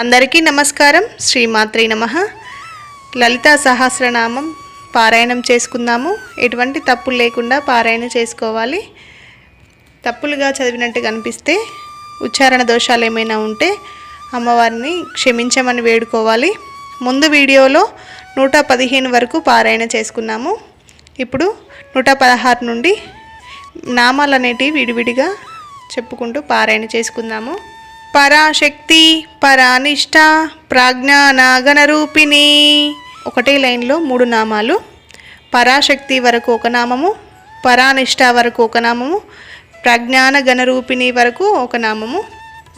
అందరికీ నమస్కారం. శ్రీమాత్రి నమ. లలితా సహస్రనామం పారాయణం చేసుకుందాము. ఎటువంటి తప్పులు లేకుండా పారాయణ చేసుకోవాలి. తప్పులుగా చదివినట్టు కనిపిస్తే ఉచ్చారణ దోషాలు ఏమైనా ఉంటే అమ్మవారిని క్షమించమని వేడుకోవాలి. ముందు వీడియోలో నూట పదిహేను వరకు పారాయణ చేసుకున్నాము. ఇప్పుడు నూట పదహారు నుండి నామాలు అనేటివి విడివిడిగా చెప్పుకుంటూ పారాయణ చేసుకుందాము. పరాశక్తి పరానిష్ట ప్రాజ్ఞానాగణరూపిణి ఒకటే లైన్లో మూడు నామాలు. పరాశక్తి వరకు ఒక నామము పరానిష్ట వరకు ఒక నామము ప్రజ్ఞాన గణరూపిణి వరకు ఒక నామము.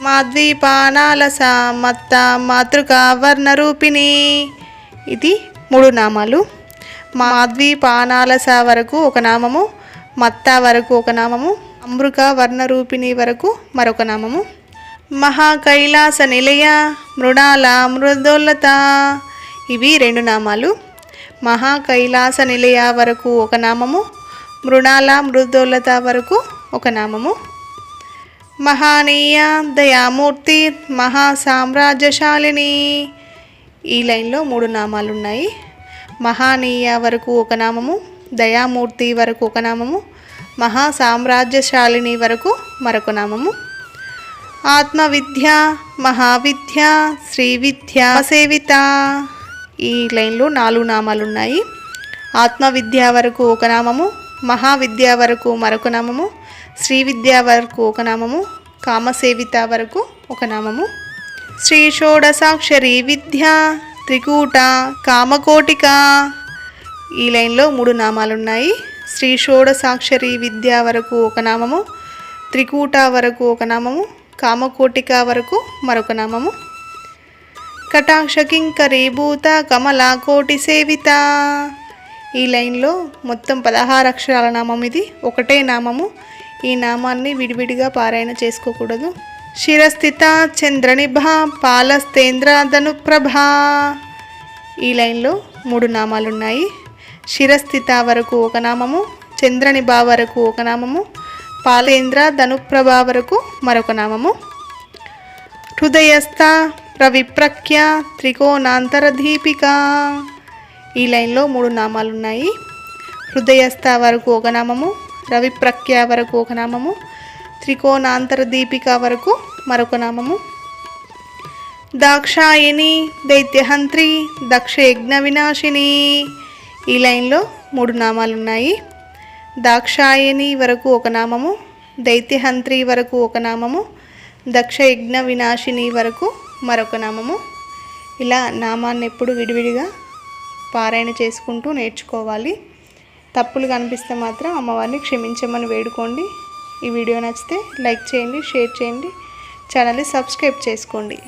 మాద్వీపానాలస మత్త మాతృక వర్ణరూపిణి. ఇది మూడు నామాలు. మాద్వీపానాలస వరకు ఒక నామము మత్త వరకు ఒక నామము అమృక వర్ణరూపిణి వరకు మరొక నామము. మహాకైలాస నిలయ మృణాల మృదోల్లత. ఇవి రెండు నామాలు. మహాకైలాస నిలయ వరకు ఒక నామము మృణాల మృదోల్లత వరకు ఒక నామము. మహానీయ దయామూర్తి మహా సామ్రాజ్యశాలిని ఈ లైన్లో మూడు నామాలు ఉన్నాయి మహానీయ వరకు ఒక నామము దయామూర్తి వరకు ఒక నామము మహా సామ్రాజ్యశాలిని వరకు మరొక నామము. ఆత్మవిద్య మహావిద్య శ్రీవిద్య సేవిత. ఈ లైన్లో నాలుగు నామాలు ఉన్నాయి ఆత్మవిద్య వరకు ఒక నామము మహావిద్య వరకు మరొక నామము శ్రీ విద్య వరకు ఒక నామము కామసేవిత వరకు ఒక నామము. శ్రీ షోడసాక్షరి విద్య త్రికూట కామకోటిక. ఈ లైన్లో మూడు నామాలు ఉన్నాయి శ్రీ షోడసాక్షరి విద్య వరకు ఒక నామము త్రికూట వరకు ఒక నామము కామకోటిక వరకు మరొక నామము. కటాక్షకింకరీభూత కమలా కమలాకోటి సేవిత. ఈ లైన్లో మొత్తం పదహారు అక్షరాల నామం ఇది. ఒకటే నామము. ఈ నామాన్ని విడివిడిగా పారాయణ చేసుకోకూడదు. శిరస్థిత చంద్రనిభ పాలస్తేంద్ర ధనుప్రభ ఈ లైన్లో మూడు నామాలు ఉన్నాయి శిరస్థిత వరకు ఒక నామము. చంద్రనిభ వరకు ఒక నామము. పాలేంద్ర ధనుప్రభ వరకు మరొక నామము. హృదయస్థ ప్రవిప్రఖ్య త్రికోణాంతర దీపిక ఈ లైన్లో మూడు నామాలు ఉన్నాయి హృదయస్థ వరకు ఒక నామము రవిప్రఖ్య వరకు ఒక నామము త్రికోణాంతర దీపిక వరకు మరొక నామము. దాక్షాయిని దైత్యహంత్రి దక్ష యజ్ఞ వినాశిని. ఈ లైన్లో మూడు నామాలు ఉన్నాయి దాక్షాయని వరకు ఒక నామము దైత్యహంత్రి వరకు ఒక నామము దక్ష యజ్ఞ వినాశిని వరకు మరొక నామము. ఇలా నామాన్ని ఎప్పుడు విడివిడిగా పారాయణ చేసుకుంటూ నేర్చుకోవాలి. తప్పులు కనిపిస్తే మాత్రం అమ్మవారిని క్షమించమని వేడుకోండి. ఈ వీడియో నచ్చితే లైక్ చేయండి షేర్ చేయండి ఛానల్ని సబ్స్క్రైబ్ చేసుకోండి.